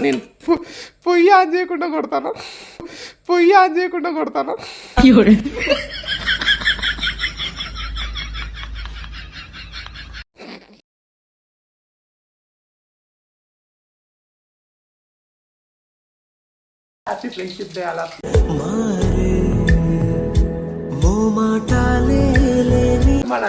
నేను పొయ్యి ఆన్ చేయకుండా కొడతాను? పొయ్యి ఆన్ చేయకుండా కొడతాను? హ్యాపీ ఫ్రెండ్షిప్ డే అలా మన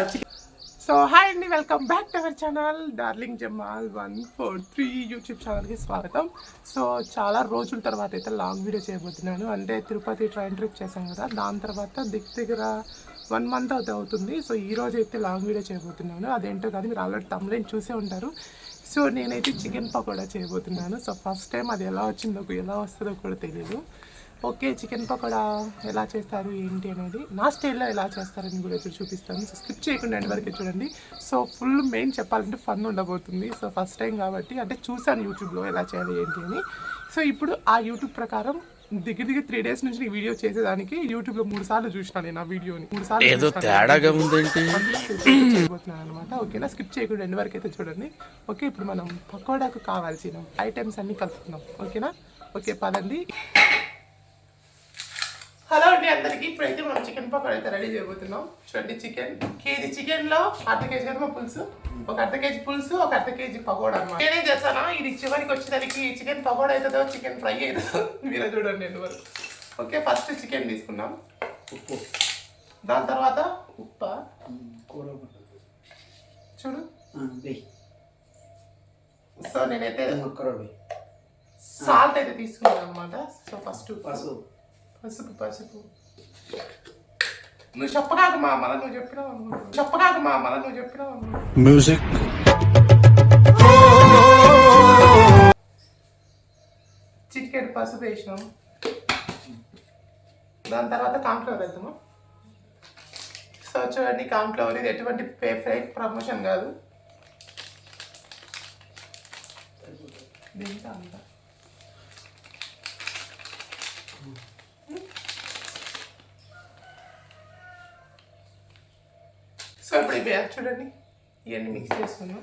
సో హాయ్ అండి welcome back to our channel darling Jamal one four three YouTube ఛానల్కి స్వాగతం. సో చాలా రోజుల తర్వాత అయితే లాంగ్ వీడియో చేయబోతున్నాను. అంటే తిరుపతి ట్రైన్ ట్రిప్ చేశాం కదా దాని తర్వాత దిగ్ దగ్గర వన్ మంత్ అవుతే అవుతుంది. సో ఈ రోజు అయితే లాంగ్ వీడియో చేయబోతున్నాను. అదేంటో కాదు మీరు ఆల్రెడీ తమ్లైన్ చూసే ఉంటారు. సో నేనైతే చికెన్ పకోడా చేయబోతున్నాను. సో ఫస్ట్ టైం అది ఎలా వచ్చిందో ఎలా వస్తుందో కూడా తెలియదు ఓకే చికెన్ పకోడా ఎలా చేస్తారు ఏంటి అనేది. నా స్టైల్లో ఎలా చేస్తారని కూడా ఇప్పుడు చూపిస్తాను. సో స్కిప్ చేయకుండా ఎండ్ వరకు చూడండి. సో ఫుల్ మెయిన్ చెప్పాలంటే ఫన్ ఉండబోతుంది. సో ఫస్ట్ టైం కాబట్టి అంటే చూసాను యూట్యూబ్లో ఎలా చేయాలి ఏంటి అని. సో ఇప్పుడు ఆ యూట్యూబ్ ప్రకారం దగ్గర దగ్గర త్రీ డేస్ నుంచి ఈ వీడియో చేసేదానికి యూట్యూబ్లో మూడు సార్లు చూసినా నేను ఆ వీడియోని. మూడు సార్లు ఏదో. తేడాగా ఉందేంటి చేయబోతున్నాను అనమాట ఓకేనా స్కిప్ చేయకుండా ఎండ్ వరకు అయితే చూడండి. ఓకే ఇప్పుడు మనం పకోడాకు కావాల్సిన ఐటమ్స్ అన్ని కలుపుతున్నాం ఓకేనా ఓకే పదండి. హలో అండి అందరికి ఇప్పుడైతే మనం చికెన్ పకోడా అయితే రెడీ చేయబోతున్నాం. చూడండి చికెన్. కేజీ చికెన్లో అర్ధ కేజీ కనుమ పులుసు ఒక అర్ధ కేజీ పులుసు ఒక అర్ధ కేజీ పకోడా అనమాట నేనేం చేస్తానా? ఇది చివరికి వచ్చేదానికి చికెన్ పకోడా అవుతుందో చికెన్ ఫ్రై అవుతుందో మీరే చూడండి వరకు. ఓకే ఫస్ట్ చికెన్ తీసుకున్నాం ఉప్పు. దాని తర్వాత ఉప్ప. చూడు. సో నేనైతే సాల్ట్ అయితే తీసుకున్నాను అనమాట సో ఫస్ట్ పసుపు. పసుపు పసుపు నువ్వు చెప్పరాదు మా మళ్ళీ నువ్వు చెప్పినావు. చెప్పరాదు మా మళ్ళీ నువ్వు చెప్పినావు అనుకో. మ్యూజిక్ చిటికెడు పసుపు వేసినాం. దాని తర్వాత కాన్ఫ్లవర్ వేద్దాము సో చూడండి కాన్ఫ్లవర్ ఇది ఎటువంటి ఫేక్ ప్రమోషన్ కాదు. దీంతో అంతా. ఇప్పుడు ఇవి చూడండి. ఇవన్నీ మిక్స్ చేసుకున్నాం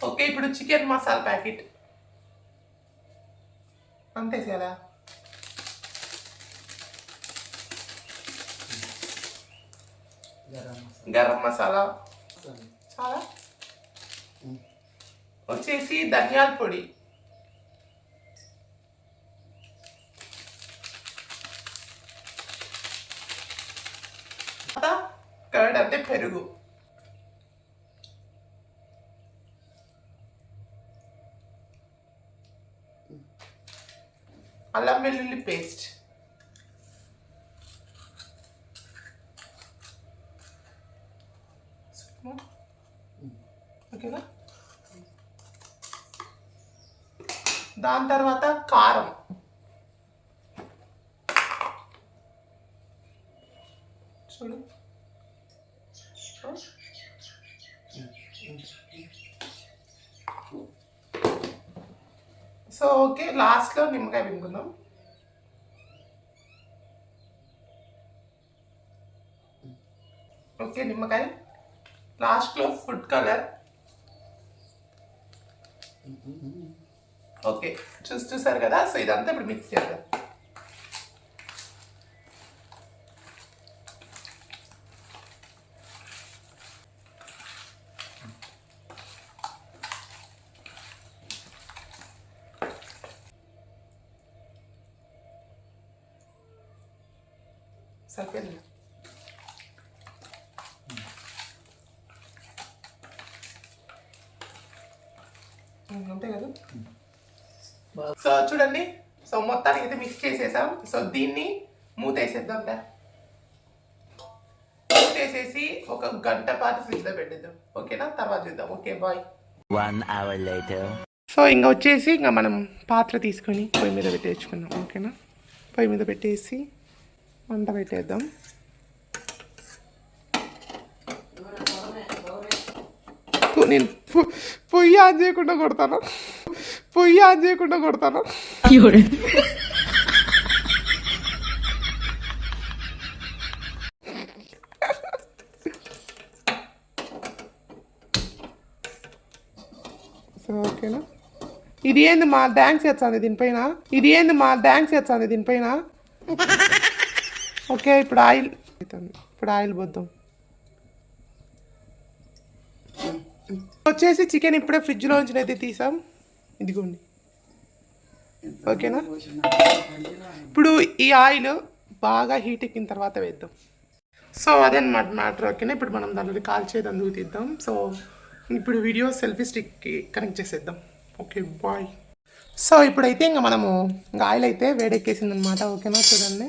ఓకే ఇప్పుడు చికెన్ మసాలా ప్యాకెట్. అంతే కదా? గరం మసాలా. గరం మసాలా. చాలా. వచ్చేసి ధనియాల పొడి తర్వాత కర్డ్ అంటే పెరుగు అల్లం వెల్లుల్లి పేస్ట్ ఓకేనా దాని తర్వాత కారం. చూడు. సో ఓకే లాస్ట్లో నిమ్మకాయ పిండుకుందాం. ఓకే నిమ్మకాయ. లాస్ట్లో ఫుడ్ కలర్. ఓకే చూసి చూసారు కదా? సో ఇదంతా ఇప్పుడు మిక్స్ చేద్దాం. సరిపోయింది ఉమ్, అంతే కదా? సో చూడండి. సో మొత్తానికి అయితే మిక్స్ చేసేసాం. సో దీన్ని మూతేసేద్దాం దా మూతేసేసి ఒక గంట పాటు ఫ్రిడ్జ్లో పెట్టేద్దాం. ఓకేనా? తర్వాత చూద్దాం. Okay bye. One hour later so ఇంకా వచ్చేసి ఇంకా మనం పాత్ర తీసుకొని పొయ్యి మీద పెట్టేసుకుందాం. ఓకేనా? పొయ్యి మీద పెట్టేసి మంట పెట్టేద్దాం. నేను పొయ్యి ఆన్ చేయకుండా కొడతాను? పొయ్యి ఆన్ చేయకుండా కొడతాను? ఓకేనా? ఇది ఏంది మా డ్యాన్స్ చేస్తాను దీనిపైన? ఇది ఏంది మా డ్యాన్స్ చేస్తాను దీనిపైన? ఓకే ఇప్పుడు ఆయిల్ ఇప్పుడు ఆయిల్ పోద్దాం. వచ్చేసి చికెన్ ఇప్పుడే ఫ్రిడ్జ్లో నుంచి అయితే తీసాం. ఇదిగోండి. ఓకేనా? ఇప్పుడు ఈ ఆయిల్ బాగా హీట్ ఎక్కిన తర్వాత వేద్దాం. సో అదనమాట మ్యాటర్ ఓకేనా? ఇప్పుడు మనం దాంట్లో కాల్ చేయదు అందుకు తీద్దాం. సో ఇప్పుడు వీడియో సెల్ఫీ స్టిక్కి కనెక్ట్ చేసేద్దాం. Okay bye. సో ఇప్పుడైతే ఇంకా మనము ఇంకా ఆయిల్ అయితే వేడెక్కేసింది అనమాట ఓకేనా? చూడండి.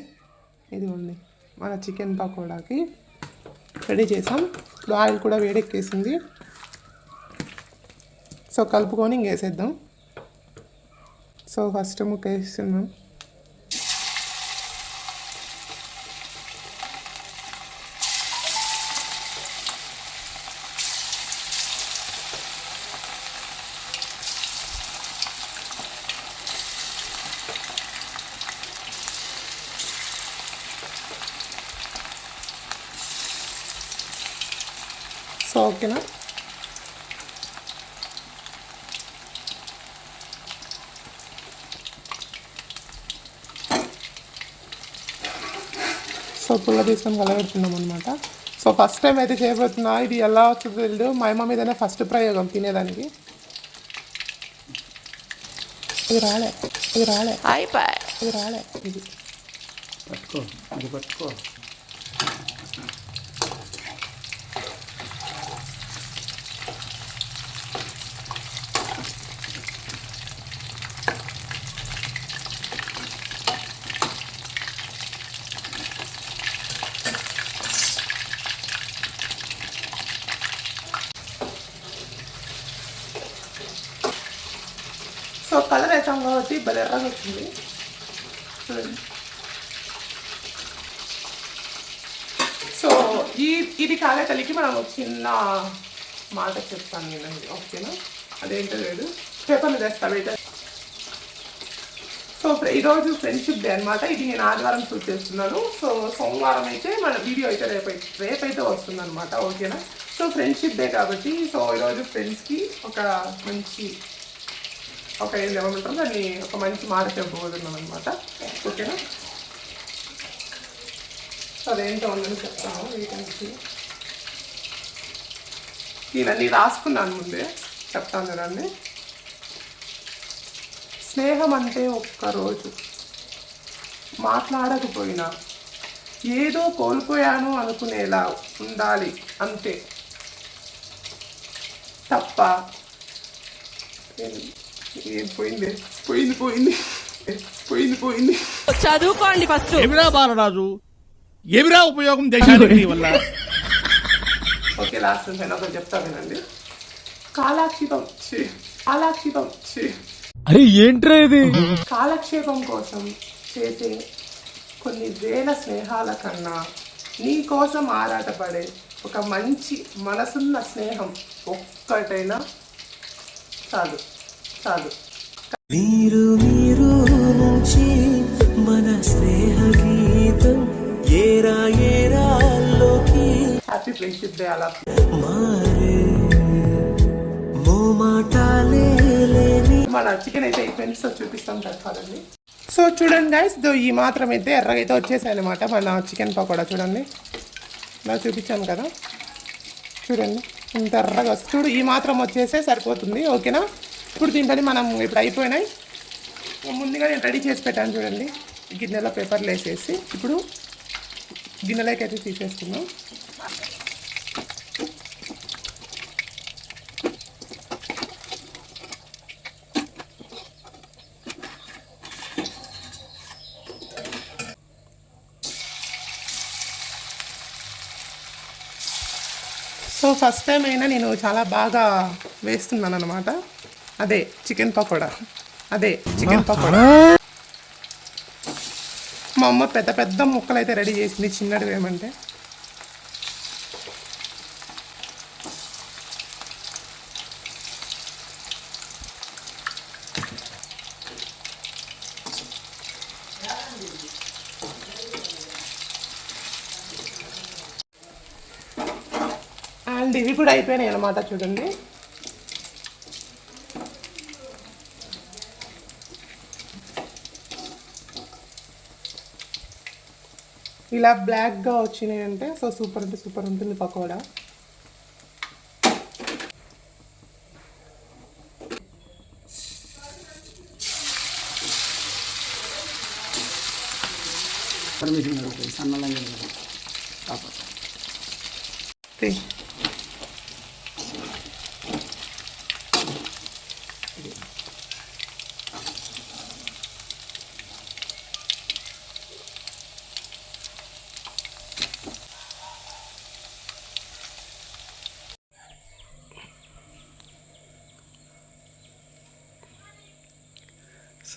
ఇదిగోండి మన చికెన్ పకోడాకి రెడీ చేసాం. ఇప్పుడు ఆయిల్ కూడా వేడెక్కేసింది. సో కలుపుకొని ఇంకేసేద్దాం. సో ఫస్ట్ ముక్క వేస్తున్నాం. సో ఓకేనా సో పుల్ల తీసుకొని కలబెడుతున్నాం అనమాట సో ఫస్ట్ టైం అయితే చేయబోతున్నా ఇది ఎలా వస్తుందో తెలియదు మా అమ్మ మీదనే ఫస్ట్ ప్రయోగం తినేదానికి. ఇది రాలే ఇది రాలే. ఇది రాలే ఇది. పట్టుకో అది పట్టుకో. సో కలర్ వేసాం కాబట్టి భలే ఎర్రగా వచ్చింది సో ఈ ఇది కాలే మనం చిన్న మాట చెప్తాను నేను ఓకేనా అదేంటో లేదు పేపర్లు తెస్తా అయితే సో ఈరోజు ఫ్రెండ్షిప్ డే అనమాట ఇది నేను ఆదివారం షూట్ చేస్తున్నాను సో సోమవారం అయితే మన వీడియో అయితే రేపు రేపైతే వస్తుంది అనమాట ఓకేనా సో ఫ్రెండ్షిప్ డే కాబట్టి సో ఈరోజు ఫ్రెండ్స్కి ఒక మంచి ఒక ఏం ఏమంటారు దాన్ని ఒక మంచి మాట చెప్పబోతున్నాం అనమాట ఓకేనా? అదేంటో ఉందని చెప్తాను వీటన్నిటి నేనన్నీ రాసుకున్నాను ముందే చెప్తాను కదండి స్నేహం అంటే ఒక్కరోజు మాట్లాడకపోయినా ఏదో కోల్పోయాను అనుకునేలా ఉండాలి అంతే. తప్ప పోయింది? పోయింది పోయింది. పోయింది పోయింది. చదువుకోండి ఫస్ట్. ఎవిరా బాలరాజు? ఎవిరా ఉపయోగం దేశానికి నీ వల్ల? ఓకే లాస్ట్ నేను ఒకటి చెప్తా వినండి. కాలాక్షిపం ఛీ, కాలాక్షిపం ఛీ. అరే ఏంట్రా ఇది? కాలక్షేపం కోసం చేసే కొన్ని వేల స్నేహాల కన్నా నీ కోసం ఆరాటపడే ఒక మంచి మనసున్న స్నేహం ఒక్కటైనా చాలు. చాలు. మీరు మీరు నుంచి మన స్నేహ గీతం ఏరా ఏరాల్లోకి హ్యాపీ ఫ్రెండ్షిప్ డే అలా. మారే. మోమాటాలే లేని మన చికెన్ అయితే ఫ్రెండ్స్ చూపిస్తాం కలపాలండి సో చూడండి గైస్ దో ఈ మాత్రం అయితే ఎర్రగా అయితే వచ్చేసాయి అనమాట మన చికెన్ పకోడా చూడండి. ఇలా చూపించాను కదా. చూడండి ఇంత ఎర్రగా చూడు ఈ మాత్రం వచ్చేసే సరిపోతుంది. ఓకేనా? ఇప్పుడు దీంట్లో మనం ఇప్పుడు అయిపోయినాయి. ముందుగా నేను రెడీ చేసి పెట్టాను చూడండి. గిన్నెలో పేపర్లు వేసేసి ఇప్పుడు గిన్నెలోకి అయితే తీసేసుకున్నాం సో ఫస్ట్ టైం అయినా నేను చాలా బాగా వేస్తున్నాను అనమాట అదే చికెన్ పకోడా. అదే చికెన్ పకోడా. మా అమ్మ పెద్ద పెద్ద ముక్కలు అయితే రెడీ చేసింది చిన్నది వేయమంటే అండ్ ఇవి కూడా అయిపోయినాయి అనమాట చూడండి. ఇలా బ్లాక్గా వచ్చినాయి అంటే సో సూపర్ అంటే సూపర్ ఉంటుంది పకోడా. పర్మిషన్ సన్నలంగా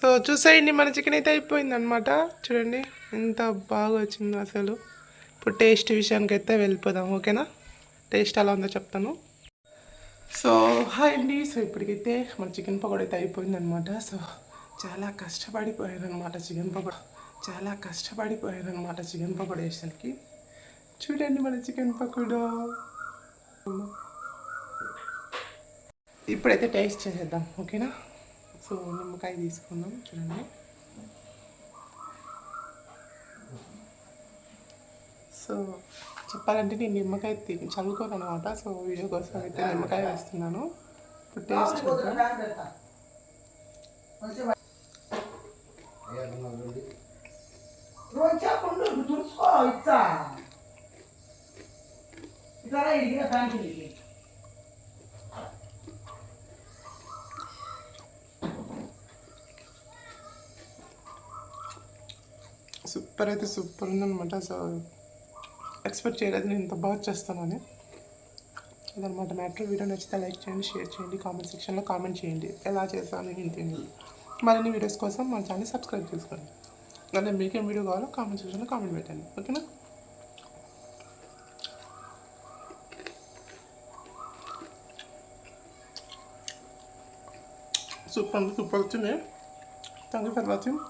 సో చూసేయండి మన చికెన్ అయితే అయిపోయింది అనమాట చూడండి ఎంత బాగా వచ్చిందో అసలు. ఇప్పుడు టేస్ట్ విషయానికి అయితే వెళ్ళిపోదాం ఓకేనా? టేస్ట్ ఎలా ఉందో చెప్తాను. సో హాయ్ అండి. సో ఇప్పటికైతే మన చికెన్ పకోడీ అయితే అయిపోయింది అనమాట సో చాలా కష్టపడిపోయాను అనమాట చికెన్ పకోడా. చాలా కష్టపడిపోయాను అనమాట చికెన్ పకోడా వేసరికి చూడండి మన చికెన్ పకోడా. ఇప్పుడైతే టేస్ట్ చేసేద్దాం ఓకేనా? సో నిమ్మకాయ తీసుకుందాం చూడండి సో చెప్పాలంటే నేను నిమ్మకాయ తిని చదువుకోను అనమాట సో వీడియో కోసం అయితే నిమ్మకాయ వేస్తున్నాను ఇప్పుడు టేస్ట్ చూద్దాం సూపర్ అయితే సూపర్ ఉందనమాట సో ఎక్స్పెక్ట్ చేయలేదు. నేను ఇంత బాగా చేస్తానని ఇదనమాట మ్యాటర్ వీడియో నచ్చితే లైక్ చేయండి షేర్ చేయండి కామెంట్ సెక్షన్లో కామెంట్ చేయండి. ఎలా చేస్తాను ఏంటి? మరిన్ని వీడియోస్ కోసం మన ఛానల్ సబ్స్క్రైబ్ చేసుకోండి. అంటే మీకేం వీడియో కావాలో కామెంట్ సెక్షన్లో కామెంట్ పెట్టండి. ఓకేనా సూపర్ సూపర్ వచ్చింది. Thank you for watching